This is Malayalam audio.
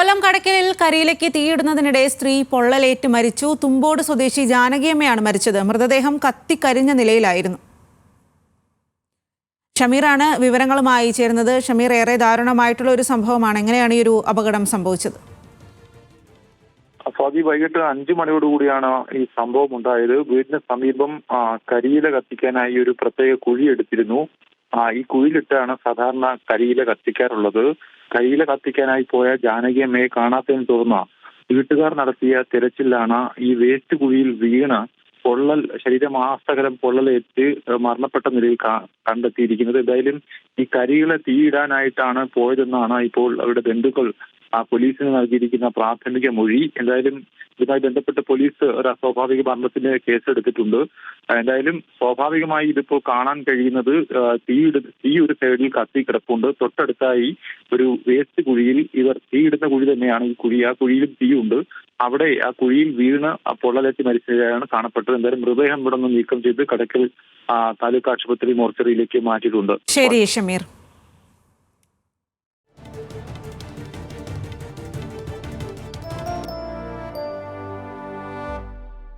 കൊല്ലം കടക്കലിൽ കരിയിലേക്ക് തീയിടുന്നതിനിടെ സ്ത്രീ പൊള്ളലേറ്റ് മരിച്ചു. തുമ്പോട് സ്വദേശി ജാനകിയമ്മയാണ് മരിച്ചത്. മൃതദേഹം കത്തിക്കരിഞ്ഞ നിലയിലായിരുന്നു. ഷമീറാണ് വിവരങ്ങളുമായി ചേരുന്നത്. ഷമീർ ഏറെ ദാരുണമായിട്ടുള്ള ഒരു സംഭവമാണ്. എങ്ങനെയാണ് ഈ ഒരു അപകടം സംഭവിച്ചത്? സ്വാതി വൈകിട്ട് അഞ്ചു മണിയോടുകൂടിയാണ് ഈ സംഭവം ഉണ്ടായത്. വീടിന് സമീപം കരിയില കത്തിക്കാനായി ഒരു പ്രത്യേക കുഴി എടുത്തിരുന്നു. ഈ കുഴിയിലിട്ടാണ് സാധാരണ കരിയില കത്തിക്കാറുള്ളത്. കരിയില കത്തിക്കാനായി പോയ ജാനകിയമ്മയെ കാണാത്തതിന് തുടർന്ന് വീട്ടുകാർ നടത്തിയ തിരച്ചിലാണ് ഈ വേസ്റ്റ് കുഴിയിൽ വീണ് പൊള്ളൽ ശരീരമാസകലം പൊള്ളലേറ്റ് മരണപ്പെട്ട നിലയിൽ കണ്ടെത്തിയിരിക്കുന്നത്. എന്തായാലും ഈ കരികളെ തീയിടാനായിട്ടാണ് പോയതെന്നാണ് ഇപ്പോൾ അവരുടെ ബന്ധുക്കൾ ആ പോലീസിന് നൽകിയിരിക്കുന്ന പ്രാഥമിക മൊഴി. എന്തായാലും ഇതുമായി ബന്ധപ്പെട്ട് പോലീസ് ഒരു അസ്വാഭാവിക മരണത്തിന് കേസെടുത്തിട്ടുണ്ട്. എന്തായാലും സ്വാഭാവികമായി ഇതിപ്പോൾ കാണാൻ കഴിയുന്നത് തീയിടു തീ ഒരു സൈഡിൽ കത്തി കിടപ്പുണ്ട്. തൊട്ടടുത്തായി ഒരു വേസ്റ്റ് കുഴിയിൽ ഇവർ തീയിടുന്ന കുഴി തന്നെയാണ് ഈ കുഴി. ആ കുഴിയിലും തീയുണ്ട് അവിടെ ആ കുഴിയിൽ വീണ് ആ പൊള്ളലേറ്റ് മരിച്ചതാണ് കാണപ്പെട്ടത്. എന്തായാലും മൃതദേഹം ഇവിടെ നിന്ന് നീക്കം ചെയ്ത് കടക്കൽ ആ, താലൂക്ക് ആശുപത്രി മോർച്ചറിയിലേക്ക് മാറ്റിയിട്ടുണ്ട്. ശരി ഷമീർ.